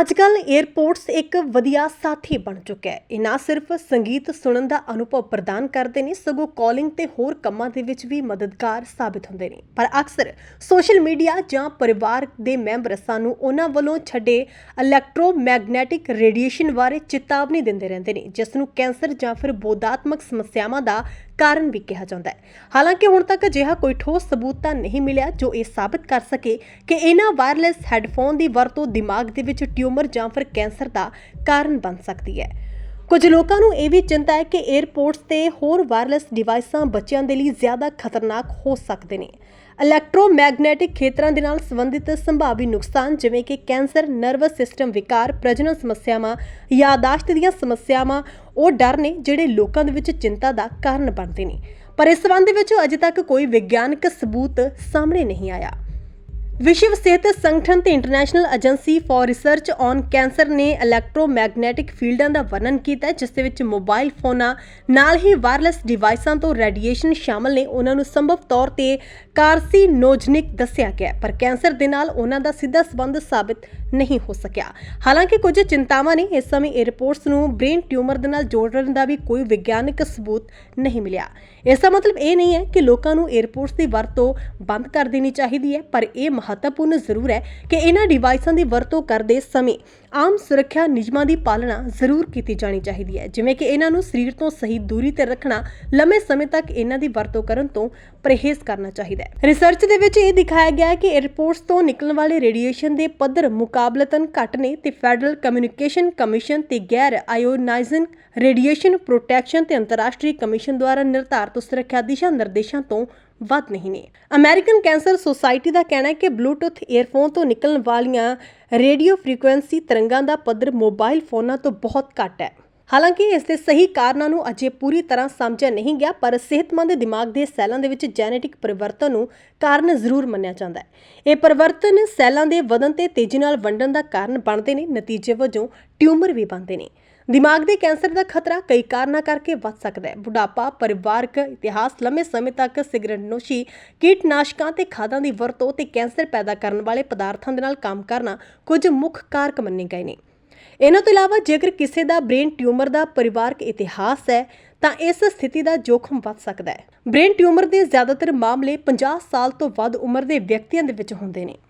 ਅੱਜਕੱਲ 에ਅਰਪੋਰਟਸ ਇੱਕ ਵਧੀਆ ਸਾਥੀ ਬਣ ਚੁੱਕਿਆ ਹੈ। ਇਹ ਨਾ ਸਿਰਫ ਸੰਗੀਤ ਸੁਣਨ ਦਾ ਅਨੁਭਵ ਪ੍ਰਦਾਨ ਕਰਦੇ ਨੇ, ਸਗੋਂ ਕਾਲਿੰਗ ਤੇ ਹੋਰ ਕੰਮਾਂ ਦੇ ਵਿੱਚ ਵੀ ਮਦਦਗਾਰ ਸਾਬਿਤ ਹੁੰਦੇ ਨੇ। ਪਰ ਅਕਸਰ ਸੋਸ਼ਲ ਮੀਡੀਆ ਜਾਂ ਪਰਿਵਾਰ ਦੇ ਮੈਂਬਰ ਸਾਨੂੰ ਉਹਨਾਂ ਵੱਲੋਂ ਛੱਡੇ ਇਲੈਕਟ੍ਰੋਮੈਗਨੈਟਿਕ ਰੇਡੀਏਸ਼ਨ ਬਾਰੇ ਚੇਤਾਵਨੀ ਦਿੰਦੇ ਰਹਿੰਦੇ ਨੇ, ਜਿਸ ਨੂੰ ਕੈਂਸਰ ਜਾਂ ਫਿਰ ਬੋਧਾਤਮਕ ਸਮੱਸਿਆਵਾਂ ਦਾ ਕਾਰਨ ਵੀ ਕਿਹਾ ਜਾਂਦਾ ਹੈ। ਹਾਲਾਂਕਿ ਹੁਣ ਤੱਕ ਅਜਿਹਾ ਕੋਈ ਠੋਸ ਸਬੂਤ ਤਾਂ ਨਹੀਂ ਮਿਲਿਆ ਜੋ ਇਹ ਸਾਬਤ ਕਰ ਸਕੇ ਕਿ ਇਹਨਾਂ ਵਾਇਰਲੈਸ ਹੈੱਡਫੋਨ ਦੀ ਵਰਤੋਂ ਦਿਮਾਗ ਦੇ ਵਿੱਚ ਟਿਊਮਰ ਜਾਂ ਫਿਰ ਕੈਂਸਰ ਦਾ ਕਾਰਨ ਬਣ ਸਕਦੀ ਹੈ। ਕੁਝ ਲੋਕਾਂ ਨੂੰ ਇਹ ਵੀ ਚਿੰਤਾ ਹੈ ਕਿ 에ਅਰਪੋਰਟਸ ਤੇ ਹੋਰ ਵਾਇਰਲੈਸ ਡਿਵਾਈਸਾਂ ਬੱਚਿਆਂ ਦੇ ਲਈ ਜ਼ਿਆਦਾ ਖਤਰਨਾਕ ਹੋ ਸਕਦੇ ਨੇ। ਇਲੈਕਟ੍ਰੋਮੈਗਨੈਟਿਕ ਖੇਤਰਾਂ ਦੇ ਨਾਲ ਸੰਬੰਧਿਤ ਸੰਭਾਵੀ ਨੁਕਸਾਨ ਜਿਵੇਂ ਕਿ ਕੈਂਸਰ, ਨਰਵਸ ਸਿਸਟਮ ਵਿਕਾਰ, ਪ੍ਰਜਨਨ ਸਮੱਸਿਆਵਾਂ, ਯਾਦਾਸ਼ਤ ਦੀਆਂ ਸਮੱਸਿਆਵਾਂ, ਉਹ ਡਰ ਨੇ ਜਿਹੜੇ ਲੋਕਾਂ ਦੇ ਵਿੱਚ ਚਿੰਤਾ ਦਾ ਕਾਰਨ ਬਣਦੇ ਨੇ। ਪਰ ਇਸ ਸੰਬੰਧ ਵਿੱਚ ਅਜੇ ਤੱਕ ਕੋਈ ਵਿਗਿਆਨਕ ਸਬੂਤ ਸਾਹਮਣੇ ਨਹੀਂ ਆਇਆ। ਵਿਸ਼ਵ ਸਿਹਤ ਸੰਗਠਨ ਤੇ international agency for research on cancer ਨੇ ਇਲੈਕਟ੍ਰੋਮੈਗਨੈਟਿਕ ਫੀਲਡਾਂ ਦਾ ਵਰਣਨ ਕੀਤਾ ਜਿਸ ਦੇ ਵਿੱਚ ਮੋਬਾਈਲ ਫੋਨਾਂ ਨਾਲ ਹੀ ਵਾਇਰਲੈਸ ਡਿਵਾਈਸਾਂ ਤੋਂ ਰੇਡੀਏਸ਼ਨ ਸ਼ਾਮਲ ਨੇ। ਉਹਨਾਂ ਨੂੰ ਸੰਭਵ ਤੌਰ ਤੇ ਕਾਰਸੀਨੋਜਨਿਕ ਦੱਸਿਆ ਗਿਆ ਪਰ ਕੈਂਸਰ ਦੇ ਨਾਲ ਉਹਨਾਂ ਦਾ ਸਿੱਧਾ ਸੰਬੰਧ ਸਾਬਿਤ ਨਹੀਂ ਹੋ ਸਕਿਆ। ਹਾਲਾਂਕਿ ਕੁਝ ਚਿੰਤਾਵਾਂ ਨੇ, ਇਸ ਸਮੇਂ ਇਹ ਰਿਪੋਰਟਸ ਨੂੰ ਬ੍ਰੇਨ ਟਿਊਮਰ ਦੇ ਨਾਲ ਜੋੜਨ ਦਾ ਵੀ ਕੋਈ ਵਿਗਿਆਨਕ ਸਬੂਤ ਨਹੀਂ ਮਿਲਿਆ। ਇਸ ਦਾ ਮਤਲਬ ਇਹ ਨਹੀਂ ਹੈ ਕਿ ਲੋਕਾਂ ਨੂੰ 에ਅਰਪੋਰਟਸ ਦੀ ਵਰਤੋਂ ਬੰਦ ਕਰ ਦੇਣੀ ਚਾਹੀਦੀ ਹੈ, ਪਰ ਇਹ ਮਹੱਤਵਪੂਰਨ ਜ਼ਰੂਰ ਹੈ ਕਿ ਇਹਨਾਂ ਡਿਵਾਈਸਾਂ ਦੀ ਵਰਤੋਂ ਕਰਦੇ ਸਮੇਂ ਆਮ ਸੁਰੱਖਿਆ ਨਿਯਮਾਂ ਦੀ ਪਾਲਣਾ ਜ਼ਰੂਰ ਕੀਤੀ ਜਾਣੀ ਚਾਹੀਦੀ ਹੈ। ਜਿਵੇਂ ਕਿ ਇਹਨਾਂ ਨੂੰ ਸਰੀਰ ਤੋਂ ਸਹੀ ਦੂਰੀ ਤੇ ਰੱਖਣਾ, ਲੰਮੇ ਸਮੇਂ ਤੱਕ ਇਹਨਾਂ ਦੀ ਵਰਤੋਂ ਕਰਨ ਤੋਂ ਪਰਹੇਜ਼ ਕਰਨਾ ਚਾਹੀਦਾ ਹੈ। ਰਿਸਰਚ ਦੇ ਵਿੱਚ ਇਹ ਦਿਖਾਇਆ ਗਿਆ ਹੈ ਕਿ 에ਅਰਪੋਰਟਸ ਤੋਂ ਨਿਕਲਣ ਵਾਲੇ ਰੇਡੀਏਸ਼ਨ ਦੇ ਪੱਧਰ ਮੁਕਾਬਲਤਨ ਘੱਟ ਨੇ ਤੇ ਫੈਡਰਲ ਕਮਿਊਨੀਕੇਸ਼ਨ ਕਮਿਸ਼ਨ ਤੇ ਗੈਰ ਆਇਓਨਾਈਜ਼ਿੰਗ ਰੇਡੀਏਸ਼ਨ ਪ੍ਰੋਟੈਕਸ਼ਨ ਤੇ ਅੰਤਰਰਾਸ਼ਟਰੀ ਕਮਿਸ਼ਨ ਦੁਆਰਾ ਨਿਰਧਾਰਤ ਸੁਰੱਖਿਆ ਦਿਸ਼ਾ ਨਿਰਦੇਸ਼ਾਂ ਤੋਂ ਵੱਧ ਨਹੀਂ ਨੇ। ਅਮਰੀਕਨ ਕੈਂਸਰ ਸੁਸਾਇਟੀ ਦਾ ਕਹਿਣਾ ਹੈ ਕਿ ਬਲੂਟੁੱਥ ਈਅਰਫੋਨ ਤੋਂ ਨਿਕਲਣ ਵਾਲੀਆਂ ਰੇਡੀਓ ਫ੍ਰੀਕੁਐਂਸੀ ਤਰੰਗਾਂ ਦਾ ਪੱਧਰ ਮੋਬਾਈਲ ਫੋਨਾਂ ਤੋਂ ਬਹੁਤ ਘੱਟ ਹੈ। ਹਾਲਾਂਕਿ ਇਸ ਦੇ ਸਹੀ ਕਾਰਨਾਂ ਨੂੰ ਅਜੇ ਪੂਰੀ ਤਰ੍ਹਾਂ ਸਮਝਿਆ ਨਹੀਂ ਗਿਆ, ਪਰ ਸਿਹਤਮੰਦ ਦਿਮਾਗ ਦੇ ਸੈੱਲਾਂ ਦੇ ਵਿੱਚ ਜੈਨੇਟਿਕ ਪਰਿਵਰਤਨ ਨੂੰ ਕਾਰਨ ਜ਼ਰੂਰ ਮੰਨਿਆ ਜਾਂਦਾ ਹੈ। ਇਹ ਪਰਿਵਰਤਨ ਸੈੱਲਾਂ ਦੇ ਵਧਣ ਤੇ ਤੇਜ਼ੀ ਨਾਲ ਵੰਡਣ ਦਾ ਕਾਰਨ ਬਣਦੇ ਨੇ, ਨਤੀਜੇ ਵਜੋਂ ਟਿਊਮਰ ਵੀ ਬਣਦੇ ਨੇ। ਦਿਮਾਗ ਦੇ ਕੈਂਸਰ ਦਾ ਖਤਰਾ ਕਈ ਕਾਰਨਾਂ ਕਰਕੇ ਵੱਧ ਸਕਦਾ ਹੈ। ਬੁਢਾਪਾ, ਪਰਿਵਾਰਕ ਇਤਿਹਾਸ, ਲੰਮੇ ਸਮੇਂ ਤੱਕ ਸਿਗਰਟ ਨੋਸ਼ੀ, ਕੀਟਨਾਸ਼ਕਾਂ ਤੇ ਖਾਦਾਂ ਦੀ ਵਰਤੋਂ ਤੇ ਕੈਂਸਰ ਪੈਦਾ ਕਰਨ ਵਾਲੇ ਪਦਾਰਥਾਂ ਦੇ ਨਾਲ ਕੰਮ ਕਰਨਾ ਕੁਝ ਮੁੱਖ ਕਾਰਕ ਮੰਨੇ ਗਏ ਨੇ। ਇਹਨਾਂ ਤੋਂ ਇਲਾਵਾ ਜੇਕਰ ਕਿਸੇ ਦਾ ਬ੍ਰੇਨ ਟਿਊਮਰ ਦਾ ਪਰਿਵਾਰਕ ਇਤਿਹਾਸ ਹੈ, ਤਾਂ ਇਸ ਸਥਿਤੀ ਦਾ ਜੋਖਮ ਵੱਧ ਸਕਦਾ ਹੈ। ਬ੍ਰੇਨ ਟਿਊਮਰ ਦੇ ਜ਼ਿਆਦਾਤਰ ਮਾਮਲੇ 50 ਸਾਲ ਤੋਂ ਵੱਧ ਉਮਰ ਦੇ ਵਿਅਕਤੀਆਂ ਦੇ ਵਿੱਚ ਹੁੰਦੇ ਨੇ।